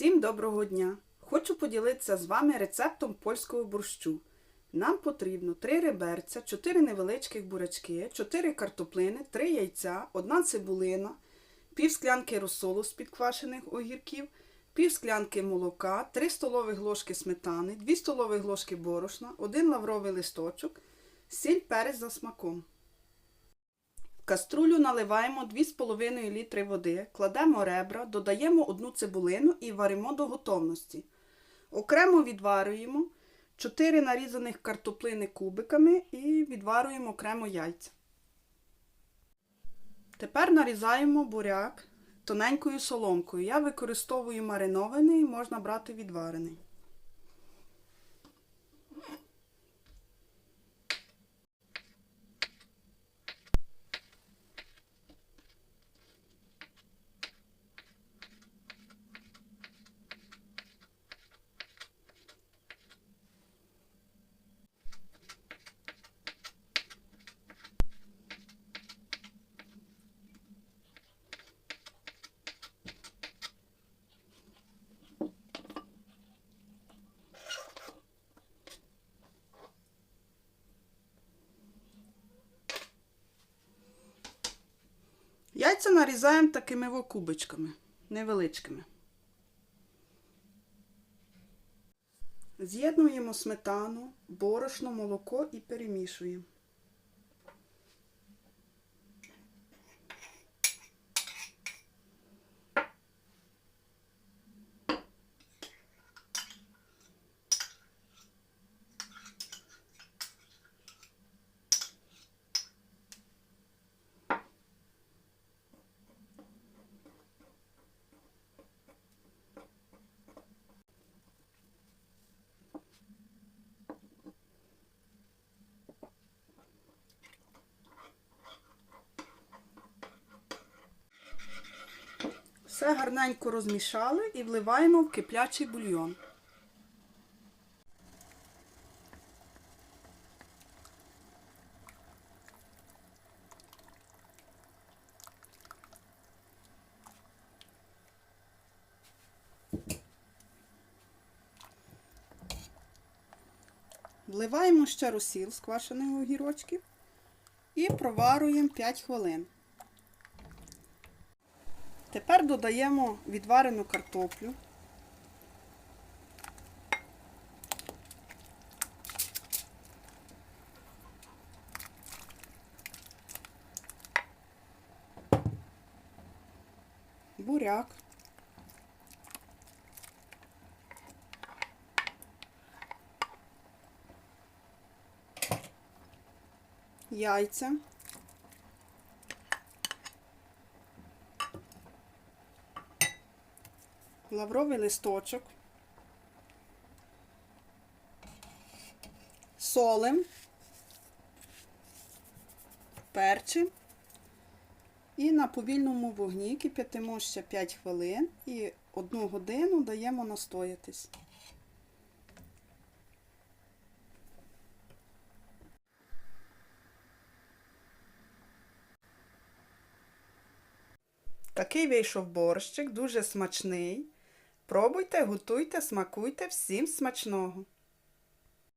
Всім доброго дня! Хочу поділитися з вами рецептом польського борщу. Нам потрібно 3 реберця, 4 невеличких бурячки, 4 картоплини, 3 яйця, 1 цибулина, пів склянки розсолу з підквашених огірків, пів склянки молока, 3 столових ложки сметани, 2 столових ложки борошна, 1 лавровий листочок, сіль перець за смаком. Каструлю наливаємо 2,5 літри води, кладемо ребра, додаємо одну цибулину і варимо до готовності. Окремо відварюємо 4 нарізаних картоплини кубиками і відварюємо окремо яйця. Тепер нарізаємо буряк тоненькою соломкою. Я використовую маринований, можна брати відварений. Яйця нарізаємо такими кубочками, невеличкими. З'єднуємо сметану, борошно, молоко і перемішуємо. Все гарненько розмішали і вливаємо в киплячий бульйон. Вливаємо ще розсіл з квашених огірочків і проварюємо 5 хвилин. Тепер додаємо відварену картоплю. Буряк. Яйця. Лавровий листочок, солим, перчим і на повільному вогні кип'ятимо ще 5 хвилин і одну годину даємо настоятись. Такий вийшов борщик, дуже смачний. Пробуйте, готуйте, смакуйте, всім смачного!